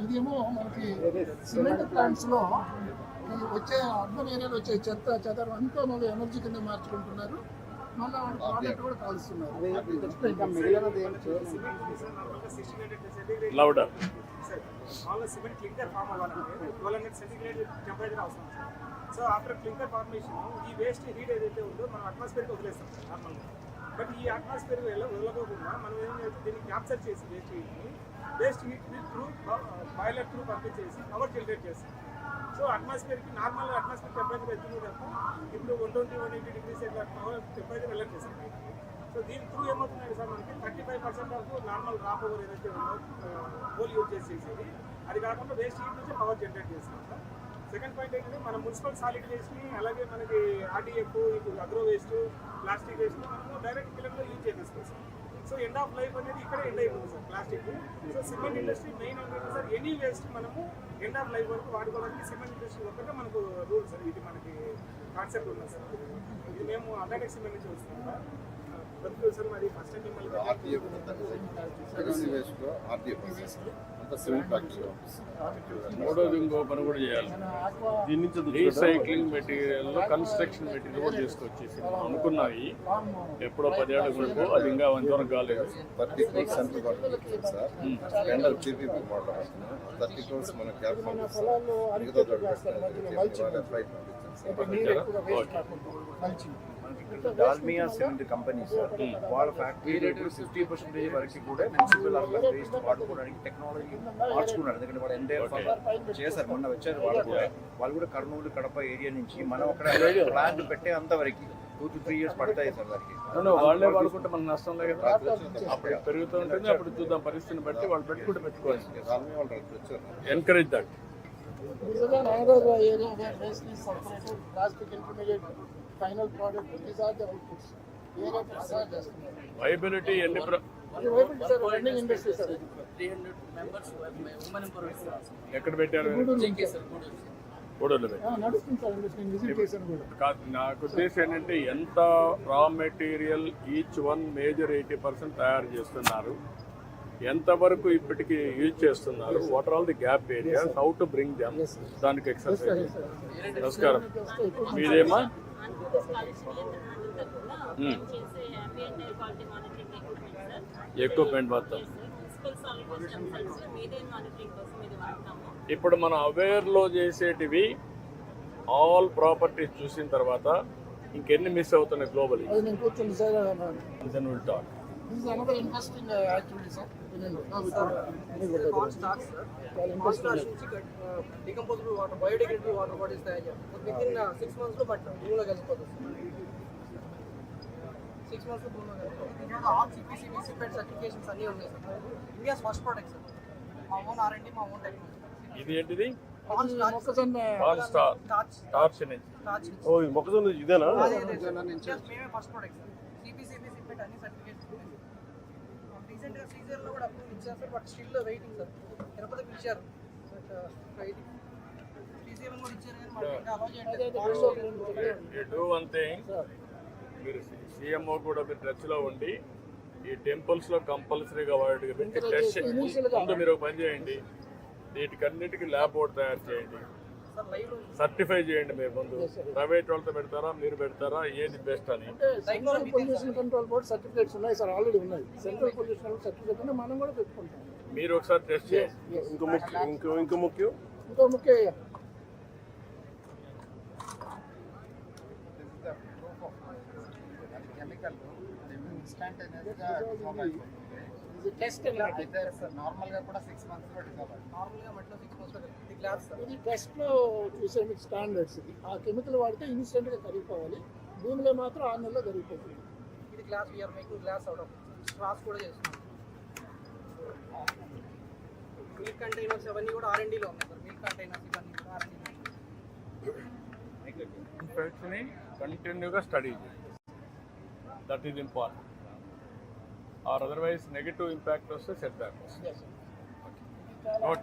ఇదేమో మనకి సిమెంట్ ప్లాంట్స్లో ఈ వచ్చే అర్బన్ ఏరియాలో వచ్చే చెత్త చెదరం అంతా మళ్ళీ ఎనర్జీ కింద మార్చుకుంటున్నారు. మళ్ళీ ప్రోడక్ట్ కూడా కాలుస్తున్నారు. లౌడర్ మామూలుగా సిమెంట్ క్లింకర్ ఫామ్ అవ్వాలంటే ట్వెల్వ్ హండ్రెడ్ సెంటిగ్రేడ్ టెంపరేచర్ అవసరం sir so after clinker formation ఈ వేస్ట్ హీట్ ఏదైతే ఉందో మనం అట్మాస్ఫియర్కి వదిలేస్తాం నార్మల్గా బట్ ఈ అట్మాస్ఫియర్ వెళ్ళ వదలకోకుండా మనం ఏం దీన్ని క్యాప్చర్ చేసి వేస్ట్ హీట్ని వేస్ట్ హీట్ని త్రూ బాయిలర్ త్రూ పంపించేసి పవర్ జనరేట్ చేస్తుంది సో అట్మాస్ఫియర్కి నార్మల్ అట్మాస్ఫియర్ టెంపరేచర్ వెళ్తుంది తప్ప ఇప్పుడు one twenty one eighty degrees ఇట్లా పవర్ టెంపరేచర్ వెళ్ళట్లేదు సార్ సో దీని త్రూ ఏమవుతున్నాయి సార్ మనకి థర్టీ ఫైవ్ పర్సెంట్ వరకు నార్మల్ రాప్ ఓవర్ ఏదైతే ఉందో కోల్ యూజ్ చేసేది అది కాకుండా వేస్ట్ హీట్ నుంచి పవర్ జనరేట్ చేస్తాం సార్. సెకండ్ పాయింట్ ఏంటంటే మన మున్సిపల్ సాలిడ్ వేస్ట్ని అలాగే మనకి ఆర్డీఎఫ్ ఇప్పుడు అగ్రో వేస్ట్ ప్లాస్టిక్ వేస్ట్ మనము డైరెక్ట్ కిలోమీటర్ యూజ్ చేసేసుకోవచ్చు సో ఎండ్ ఆఫ్ లైఫ్ అనేది ఇక్కడే ఎండ్ అయిపోతుంది sir plastic so cement industry main ఏంటంటే సార్ ఎనీ వేస్ట్ మనము ఎండ్ ఆఫ్ లైఫ్ వరకు వాడుకోవడానికి సిమెంట్ ఇండస్ట్రీ ఒక్కటే మనకు రూల్ సార్ ఇది మనకి కాన్సెప్ట్ ఉంది సార్. ఇది మేము అటాటెక్ సిమెంట్ నుంచి వస్తున్నాం సార్. మూడోది ఇంకో పని కూడా చేయాలి. దీని నుంచి రీసైక్లింగ్ మెటీరియల్ కన్స్ట్రక్షన్ మెటీరియల్ కూడా తీసుకొచ్చేసి అనుకున్నాయి ఎప్పుడో పదేళ్ళ ముందు అది ఇంకా అంతవరకు కాలేదు. Thirty crores central government sir tender PPP model thirty crores మన క్యాప్ మిగతా ఫ్లైట్ పంపించాం డాల్మియా సిమెంట్ కంపెనీ సార్ వాళ్ళ ఫ్యాక్టరీ ఇప్పుడు ఫిఫ్టీ పర్సెంటేజ్ వరకు కూడా మున్సిపల్ వేస్ట్ వాడుకోవడానికి టెక్నాలజీ మార్చుకున్నారు. ఎందుకంటే వాళ్ళు ఎంటైర్ చేశారు. మొన్న వచ్చారు వాళ్ళు కూడా. వాళ్ళు కూడా కర్నూలు కడప ఏరియా నుంచి మనం అక్కడ ప్లాంట్ పెట్టే అంత వరకు టూ టు త్రీ ఇయర్స్ పడతాయి సార్ వారికి అవును, వాళ్ళే వాడుకుంటే మనకు నష్టం లేదు అప్పుడు పెరుగుతూ ఉంటుంది అప్పుడు చూద్దాం పరిస్థితిని బట్టి వాళ్ళు పెట్టుకుంటే వచ్చారు. Encourage that intermediate final product these are the outputs area Prasad చేస్తున్నారు వైబిలిటీ ఎన్ని ప్ర- ఇది వైపు సార్ రన్నింగ్ ఇండస్ట్రీ సార్. ఇది. 300 members who have women empowerment. ఎక్కడ పెట్టారు. నాకు ఉద్దేశం ఏంటంటే ఎంత raw material each one major eighty percent తయారు చేస్తున్నారు ఎంతవరకు ఇప్పటికి యూజ్ చేస్తున్నారు what are all the gap areas how to bring them దానికి ఎక్సర్సైజ్ నమస్కారం. మీదేమా? ఎక్విప్మెంట్ మొత్తం. ఇప్పుడు మనం అవేర్లో చేసేటివి ఆల్ ప్రాపర్టీస్ చూసిన తర్వాత ఇంకెన్ని మిస్ అవుతున్నాయి గ్లోబల్ అది నేను కూర్చుంది sir then will talk this is another interesting activity sir Corn starch, sir. Corn starch నుంచి decomposable water biodegradable water bodies తయారు చేస్తారు విత్ ఇన్ సిక్స్ మంత్స్లో బట్ భూమిలో కలిసిపోతుంది సిక్స్ మంత్స్లో భూమిలో కలిసిపోతుంది ఆల్ సిపిసిబి సిపెట్ సర్టిఫికేషన్స్ అన్నీ ఉన్నాయి sir India's first product sir మా ఓన్ ఆర్ అండి మా ఓన్ టెక్నాలజీ ఇది ఏంటిది? మొక్కజొన్న ఇదేనా? మేమే first product sir CPCB CIPET అన్ని సర్టిఫికేట్స్ ఉన్నాయి రీసెంట్గా సీజన్లో కూడా అప్రూవ్ ఇచ్చారు sir but still waiting sir. తిరుపతికి ఇచ్చారు వెయిటింగ్ మీరు సీఎంఓ కూడా మీరు టచ్లో ఉండి ఈ టెంపుల్స్లో కంపల్సరీగా వాటికి పెట్టి టెస్ట్ ముందు మీరు ఒక పని చేయండి. వీటికన్నిటికీ ల్యాబ్ బోర్డ్ తయారు చేయండి. సర్టిఫై చేయండి మీరు ముందు. ప్రైవేట్ వాళ్ళతో పెడతారా? మీరు పెడతారా? ఏది బెస్ట్ అని? Central pollution control board certificates ఉన్నాయి సార్ ఆల్రెడీ ఉన్నాయి. సెంట్రల్ పొల్యూషన్ సర్టిఫికేట్ ఉంది మనం కూడా పెట్టుకుంటాం. మీరు ఒకసారి టెస్ట్ చేయండి. ఇంకో ముఖ్యం ఇంకో ఇంకో ముఖ్యం. ఇంకో ముఖ్య ఇది టెస్ట్ నార్మల్గా కూడా సిక్స్ మంత్స్ నార్మల్గా మట్లో సిక్స్ మంత్స్లో ఇది గ్లాస్ సార్ ఇది టెస్ట్లో చూసే మీకు స్టాండర్డ్స్ ఇది. ఆ కెమికల్ వాడితే ఇన్స్టెంట్గా కరిగిపోవాలి. భూమిలో మాత్రం ఆరు నెలల్లో కరిగిపోతుంది. ఇది glass we are making glass out of straws కూడా చేస్తున్నాం. మిల్క్ కంటైనర్స్ అవన్నీ కూడా ఆర్లో ఉన్నాయి సార్ మిల్క్ కంటైనర్స్ ఇవన్నీ కూడా కంటిన్యూగా study that is important or otherwise negative impact వస్తే సెట్ బ్యాక్ వస్తుంది.